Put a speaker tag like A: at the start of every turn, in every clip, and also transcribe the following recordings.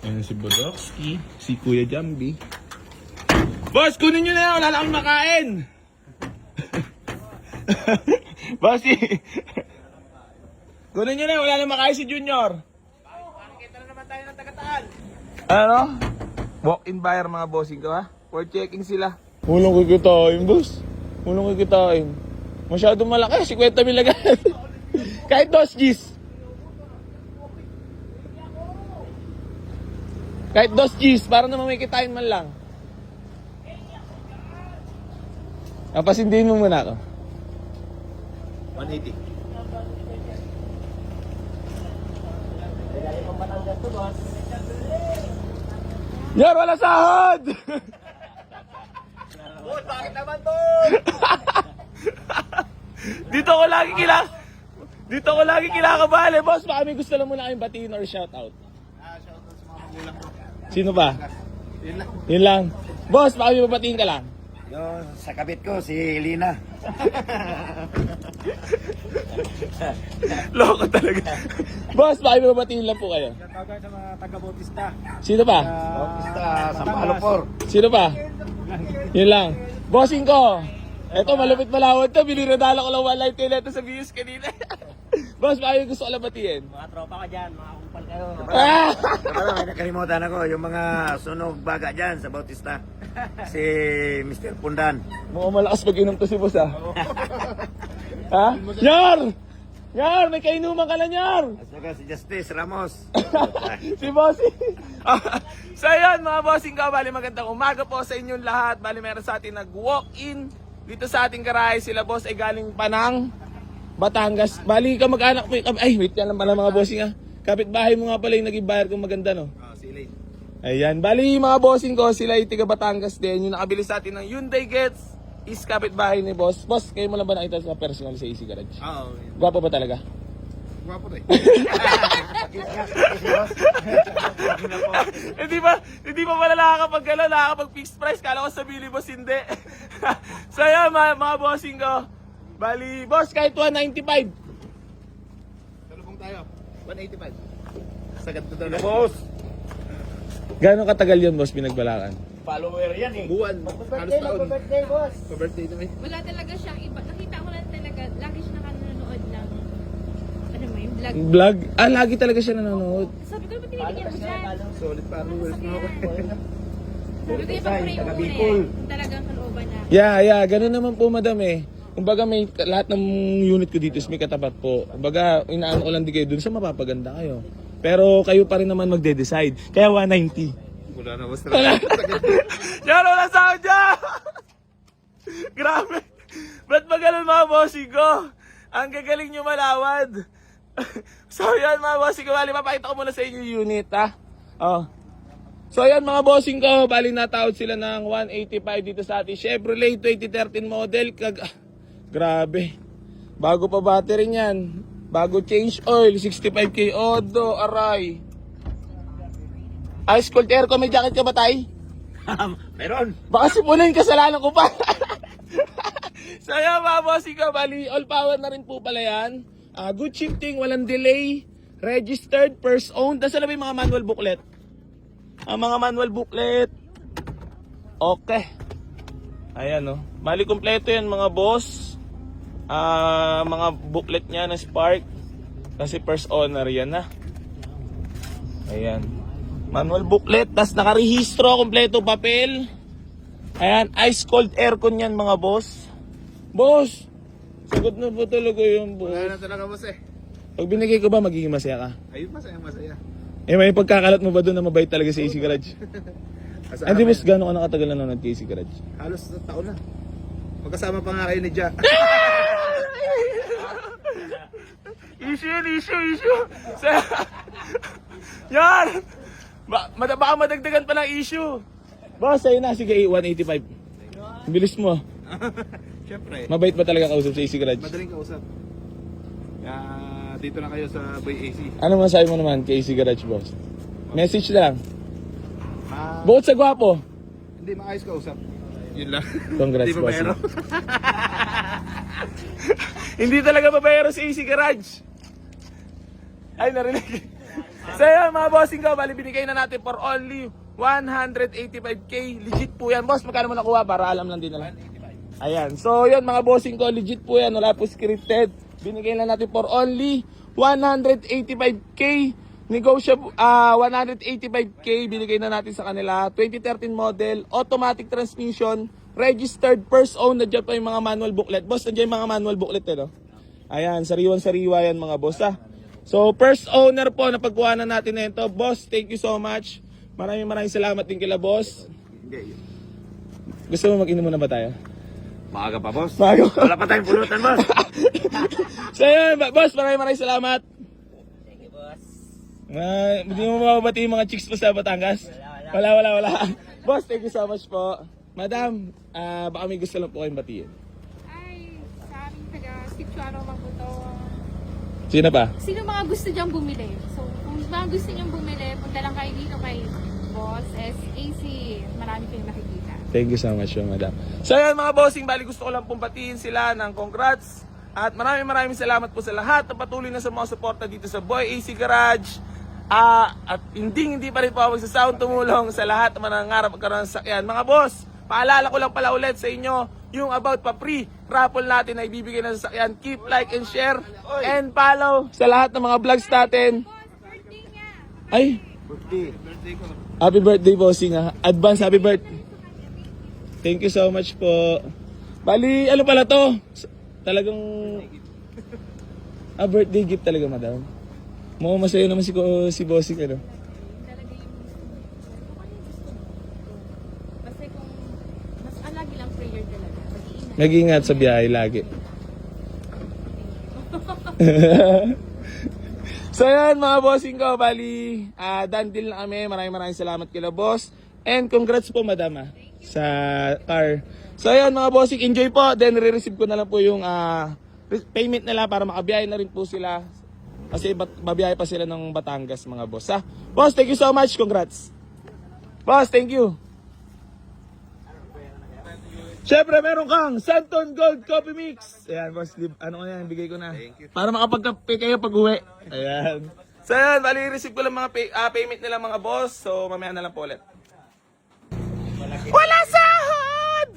A: Ayan si Bodowski, si Kuya Jambi. Boss, kunin nyo na yan, wala na akong makain. Bossy, kunin nyo na wala na makain si Junior. Ano? Walk-in buyer mga bossing ko ha? For checking sila. Walang kikitain, boss. Walang kikitain. Masyado malaki, 50 mil agad. Kahit dos G's. Kahit dos G's, para naman may kitain man lang. Napasindihin mo muna ako.
B: 180.
A: Yar, wala sahod!
B: Boss, bakit naman to?
A: Dito ko lagi kila... Dito ko lagi kinakabali. Boss, baka may gusto lang muna kayong batiin or shoutout.
B: Ah, shoutout sa mga magulang ko.
A: Sino ba?
B: Yun lang.
A: Yun lang. Boss, baka may babatiin ka lang.
B: Yung sa kabit ko, si Elina.
A: Loko talaga. Boss, baka may babatiin lang po kayo.
C: Shoutout sa mga taga-Bautista.
A: Sino pa?
B: Bautista, sa Palopor.
A: Sino pa? Yun lang. Bossing ko. Eto, malupit malawad to. Biniradala ko lang one life tail ito sa views kanina. Boss, baka gusto ko lang batiin.
C: Mga tropa ka dyan, mga kupal kayo.
A: Ah!
B: Diba, may nakalimutan ako, yung mga sunog baga dyan sa Bautista. Si Mr. Pundan.
A: Mukhang malakas pag inom to si boss ah. ha? Yar! Yar! May kainuman ka na, Yar!
B: At saka si Justice Ramos.
A: si Bossing. so ayun mga bossing ko, bali magandang umaga po sa inyong lahat. Bali meron sa atin nag-walk-in dito sa ating garahe. Sila boss ay galing Panang, Batangas. Bali ka mag-anak mo. Ay, wait yan lang pala mga bossing ha. Kapit-bahay mo nga pala yung naging bayar kong maganda no.
B: Oh, si Elaine.
A: Ayan, bali mga bossing ko, sila ay tiga Batangas din. Yung nakabili sa atin ng Hyundai Gets is kapit-bahay ni boss. Boss, kayo mo lang ba nakita sa personal sa AC Garage?
B: Oo.
A: Gwapo ba talaga?
B: Gwapo to eh.
A: hindi ba, hindi ba pala nakakapag gano'n, nakakapag fixed price, kala ko sa Billy Boss hindi. so yan, mga, mga bossing ko. Bali, boss, kahit 195.
B: Talubong tayo. 185. Sagad na daw.
A: Boss! Gano'ng katagal yun, boss, pinagbalakan?
B: Follower yan eh. Buwan. Halos taon.
C: birthday, boss.
B: Pa-birthday na eh.
D: Wala talaga siyang iba. Nakita ko lang talaga, lagi siya nakanonood ng, ano mo yung vlog.
A: Vlog? Ah, lagi talaga siya nanonood.
D: Sabi ko, ba't tinibigyan mo dyan?
B: Solid followers na ako.
D: Sabi ko, ipag-pray mo muna yan. Kung talagang kalooban na.
A: Yeah, yeah, ganun naman po, madam eh. Kumbaga may lahat ng unit ko dito is may katapat po. Kumbaga inaano ko lang di kayo dun sa mapapaganda kayo. Pero kayo pa rin naman magde-decide. Kaya 190.
B: Wala na boss.
A: Yan, wala sa akin dyan! Grabe! Ba't ba ganun mga bossing ko? Ang gagaling nyo malawad. so yan mga bossing ko, bali papakita ko muna sa inyo yung unit ha. Oh. So yan mga bossing ko, bali natawad sila ng 185 dito sa ating Chevrolet 2013 model. Kag ah, grabe. Bago pa battery niyan. Bago change oil, 65k odo, aray. Ice cold air ko, may jacket ka ba tay?
B: Meron.
A: Baka sipunin kasalanan ko pa. so yun mga bossing ko, bali all power na rin po pala yan. Ah, good shifting, walang delay, registered, first owned. Nasaan na mga manual booklet? Ang mga manual booklet. Okay. Ayan oh. Bali kompleto yan mga boss. Ah, mga booklet niya na Spark. Kasi first owner yan na. Ayan. Manual booklet, tas nakarehistro, kompleto papel. Ayan, ice cold aircon yan mga boss. Boss, sagot na po talaga yung
B: Wala
A: boss.
B: na talaga boss eh.
A: Pag binigay ko ba, magiging masaya ka?
B: Ayun, masaya, masaya.
A: Eh, may pagkakalat mo ba doon na mabait talaga sa AC Garage?
B: Asa
A: Hindi boss, gano'n ka nakatagal na nanonood kay AC Garage?
B: Halos na taon na. Magkasama pa nga kayo ni Ja.
A: Issue issue, issue. Sa- yan! Ba mad- baka madagdagan pa ng issue. Boss, sa'yo na. Sige, 185. Bilis mo.
B: Siyempre,
A: Mabait ba talaga kausap sa AC Garage?
B: madaling kausap. Kaya dito na kayo sa Boy AC.
A: Ano masabi mo naman kay AC Garage, boss? Message lang.
B: Ma
A: Bukod sa gwapo.
B: hindi maayos kausap. Yun lang.
A: Congrats,
B: Hindi
A: boss.
B: babayaro.
A: Hindi talaga babayero si AC Garage. Ay, narinig. So yun mga bossing ko, bali binigay na natin for only 185k. Legit po yan. Boss, magkano mo nakuha para alam lang din nila. Ayan. So yun mga bossing ko, legit po yan. Wala po scripted. Binigay na natin for only 185k. Negotiable, ah 185k binigay na natin sa kanila. 2013 model, automatic transmission, registered first own. Nandiyan pa yung mga manual booklet. Boss, nandiyan yung mga manual booklet eh, no? Ayan, sariwan-sariwa yan mga boss ah. So, first owner po na pagkuhanan natin na ito. Boss, thank you so much. Maraming maraming salamat din kila boss. Gusto mo mag-inom muna ba tayo?
B: Maaga pa, boss.
A: Bago.
B: Wala pa tayong pulutan, boss.
A: so yun, boss, maraming maraming salamat.
C: Thank you, boss.
A: Uh, hindi mo mababati yung mga chicks po sa Batangas? Wala, wala, wala. boss, thank you so much po. Madam, ah, baka may gusto lang po kayong batiin.
D: Ay, sa aming taga Sitsuano Mabuto.
A: Sino pa?
D: Sino mga gusto diyang bumili? So, kung mga gusto niyang bumili, punta lang kayo dito kay Boss SAC. Marami kayong nakikita.
A: Thank you so much, po, madam. So yan mga bossing, bali gusto ko lang pong batiin sila ng congrats. At maraming maraming salamat po sa lahat na patuloy na sa mga suporta dito sa Boy AC Garage. Ah, at hindi hindi pa rin po ako magsasound tumulong sa lahat na manangarap magkaroon ng sakyan. Mga boss, paalala ko lang pala ulit sa inyo yung about pa free raffle natin na ibibigay na sa sakyan. Keep like and share and follow sa lahat ng mga vlogs natin. Ay, happy birthday bossing ha. Advance happy birthday. Thank you so much po. Bali, ano pala to? Talagang... Ah, birthday gift talaga, madam. Mukhang masaya naman si, ko- si bossing, ano?
D: Talaga yung ano gusto mo. Kasi kung mas alagi lang prayer talaga. Mag-iingat.
A: Nag-iingat sa biyahe lagi. so yan mga bossing ko, bali, ah done deal na kami. Maraming maraming salamat kila boss. And congrats po madam ah, sa car. So yan mga bossing, enjoy po. Then re-receive ko na lang po yung re- payment nila para makabiyahe na rin po sila. Kasi babiyahe pa sila ng Batangas mga boss. Ha? Boss, thank you so much. Congrats. Boss, thank you. Siyempre, meron kang Santon Gold Coffee Mix. Ayan, boss, ano ko yan, bigay ko na. Para makapagkape kayo pag uwi. Ayan. So, ayan, bali, receive ko lang mga pay, ah, payment nila mga boss. So, mamaya na lang po ulit. Wala sahod!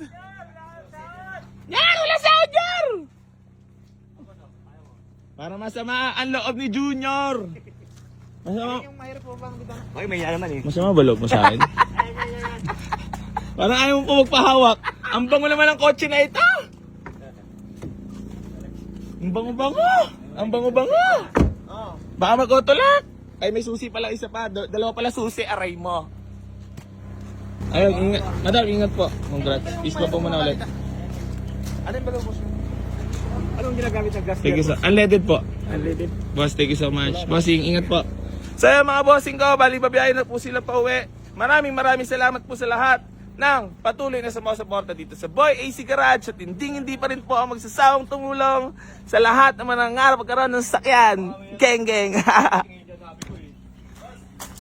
A: Yan, wala sahod yan! Para masama ang loob ni Junior. Masama,
B: Hoy, may yaman eh.
A: Masama ba loob mo sa akin? Parang ayaw mo po magpahawak. Ang bango naman ng kotse na ito. Ang bango-bango. Ang bango-bango. Baka mag-autolock. Ay, may susi pala isa pa. Dalawa pala susi, aray mo. Ayun, ingat. Madam, ingat po. Congrats. Peace po po muna ulit.
C: Ano yung boss? Anong ginagamit ng gas?
A: Thank you so Unleaded po.
C: Unleaded.
A: Boss, thank you so much. Bossing, ingat po. So yun, mga bossing ko, bali babiyahin na po sila pa uwi. Maraming maraming salamat po sa lahat ng patuloy na sumusuporta dito sa Boy AC Garage at hindi hindi pa rin po ang magsasawang tumulong sa lahat na manangarap magkaroon ng sakyan. Geng geng.